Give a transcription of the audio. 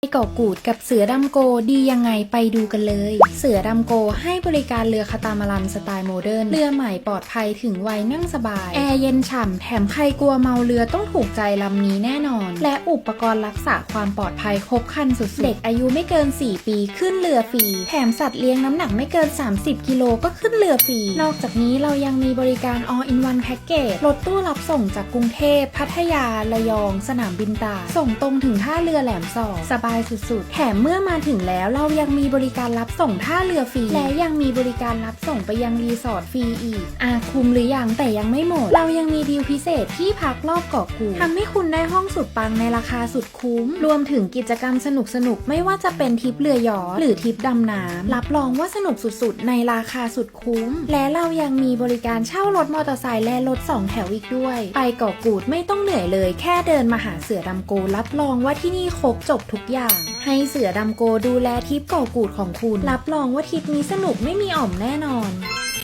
ไปเกาะกูดกับเสือดำโกดียังไงไปดูกันเลย เสือดำโกให้บริการเรือคาตามารันสไตล์โมเดิร์น เรือใหม่ปลอดภัยถึงวัยนั่งสบาย แอร์เย็นฉ่ำ แถมใครกลัวเมาเรือต้องถูกใจลำนี้แน่นอน และอุปกรณ์รักษาความปลอดภัยครบครันสุดๆ เด็กอายุไม่เกิน 4 ปีขึ้นเรือฟรี แถมสัตว์เลี้ยงน้ำหนักไม่เกิน 30 กิโลก็ขึ้นเรือฟรี นอกจากนี้เรายังมีบริการ all in one package รถตู้รับส่งจากกรุงเทพ พัทยา ระยอง สนามบินตา ส่งตรงถึงท่าเรือแหลมสอสบายสุดๆ แถมเมื่อมาถึงแล้วเรายังมีบริการรับส่งท่าเรือฟรี และยังมีบริการรับส่งไปยังรีสอร์ทฟรีอีก อาคุมหรือยังแต่ยังไม่หมด เรายังมีดีลพิเศษที่พักรอบเกาะกูดทำให้คุณได้ห้องสุดปังในราคาสุดคุ้ม รวมถึงกิจกรรมสนุกๆไม่ว่าจะเป็นทริปเรือยอชต์หรือทริปดำน้ำรับรองว่าสนุกสุดๆ ในราคาสุดคุ้ม และเรายังมีบริการเช่ารถมอเตอร์ไซค์และรถสองแถวอีกด้วย ไปเกาะกูดไม่ต้องเหนื่อยเลย แค่เดินมาหาเสือดำโกรับรองว่าที่นี่ครบจบทุกอย่างให้เสือดำโกดูแลทิปเกาะกูดของคุณ รับรองว่าทิปนี้สนุกไม่มีอ่อมแน่นอน